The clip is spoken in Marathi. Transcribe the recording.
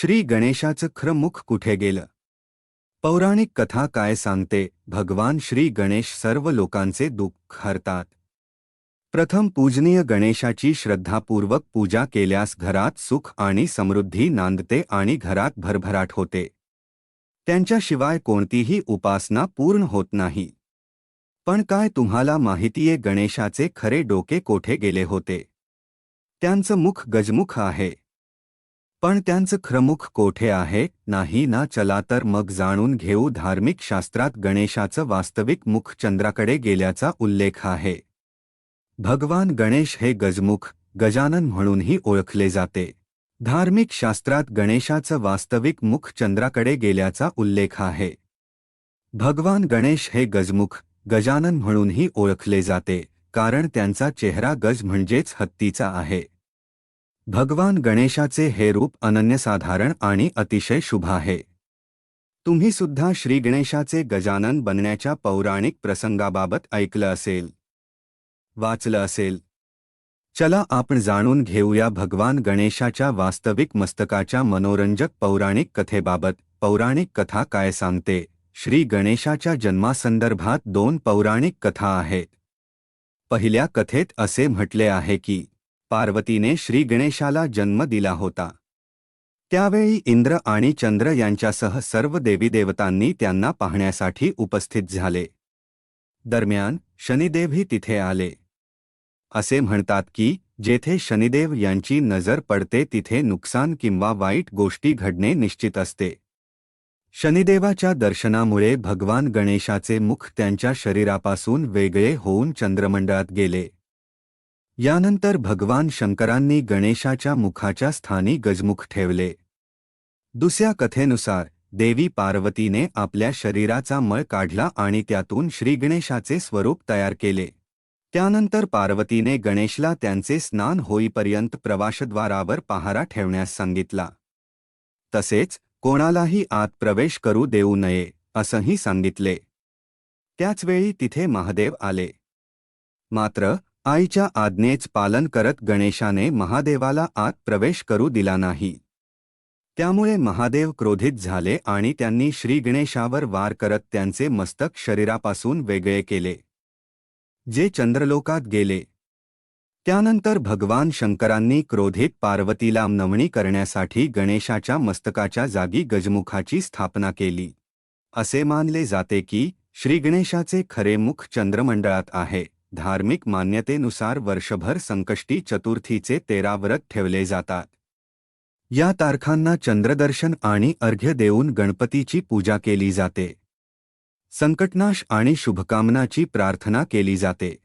श्री गणेशाचं खरं मुख कुठे गेलं? पौराणिक कथा काय सांगते? भगवान श्री गणेश सर्व लोकांचे दुःख हरतात. प्रथम पूजनीय गणेशाची श्रद्धापूर्वक पूजा केल्यास घरात सुख आणि समृद्धी नांदते आणि घरात भरभराट होते. त्यांच्याशिवाय कोणतीही उपासना पूर्ण होत नाही. पण काय तुम्हाला माहितीये गणेशाचे खरे डोके कोठे गेले होते? त्यांचं मुख गजमुख आहे. पण त्यांचं खरमुख कोठे आहे? नाही ना चला तर मग जाणून घेऊ धार्मिक शास्त्रात गणेशाचं वास्तविक मुख चंद्राकडे गेल्याचा उल्लेख आहे. भगवान गणेश हे गजमुख गजानन म्हणूनही ओळखले जाते. धार्मिक शास्त्रात गणेशाचं वास्तविक मुख चंद्राकडे गेल्याचा उल्लेख आहे. भगवान गणेश हे गजमुख गजानन म्हणूनही ओळखले जाते कारण त्यांचा चेहरा गज म्हणजेच हत्तीचा आहे. भगवान गणेशाचे हे रूप अनन्यसाधारण आणि अतिशय शुभ आहे. तुम्ही सुद्धा श्री गणेशाचे गजानन बनण्याच्या पौराणिक प्रसंगाबाबत ऐकलं असेल. वाचलं असेल. चला आपण जाणून घेऊया भगवान गणेशाच्या वास्तविक मस्तकाच्या मनोरंजक पौराणिक कथेबाबत. पौराणिक कथा काय सांगते? श्री गणेशाच्या जन्मासंदर्भात दोन पौराणिक कथा आहेत. पहिल्या कथेत असे म्हटले आहे की पार्वतीने श्री गणेशाला जन्म दिला होता. त्यावेळी इंद्र आणि चंद्र यांच्यासह सर्व देवीदेवतांनी त्यांना पाहण्यासाठी उपस्थित झाले. दरम्यान शनिदेवही तिथे आले. असे म्हणतात की जेथे शनिदेव यांची नजर पडते तिथे नुकसान किंवा वाईट गोष्टी घडणे निश्चित असते. शनिदेवाच्या दर्शनामुळे भगवान गणेशाचे मुख त्यांच्या शरीरापासून वेगळे होऊन चंद्रमंडळात गेले. यानंतर भगवान शंकरांनी गणेशाच्या मुखाच्या स्थानी गजमुख ठेवले. दुसऱ्या कथेनुसार देवी पार्वतीने आपल्या शरीराचा मळ काढला आणि त्यातून श्रीगणेशाचे स्वरूप तयार केले. त्यानंतर पार्वतीने गणेशला त्यांचे स्नान होईपर्यंत प्रवाशद्वारावर पहारा ठेवण्यास सांगितला. तसेच कोणालाही आत प्रवेश करू देऊ नये असंही सांगितले. त्याचवेळी तिथे महादेव आले. मात्र आईच्या आज्ञेच पालन करत गणेशाने महादेवाला आत प्रवेश करू दिला नाही. त्यामुळे महादेव क्रोधित झाले आणि त्यांनी श्री गणेशावर वार करत त्यांचे मस्तक शरीरापासून वेगळे केले. जे चंद्रलोकात गेले. त्यानंतर भगवान शंकरांनी क्रोधित पार्वतीला नमणी करण्यासाठी गणेशाच्या मस्तकाच्या जागी गजमुखाची स्थापना केली. असे मानले जाते की श्रीगणेशाचे खरे मुख चंद्रमंडळात आहे. धार्मिक मान्यतेनुसार वर्षभर संकष्टी चतुर्थीचे तेरा व्रत ठेवले जातात. या तारखांना चंद्रदर्शन आणि अर्घ्य देऊन गणपतीची पूजा केली जाते. संकटनाश आणि शुभकामनाची प्रार्थना केली जाते.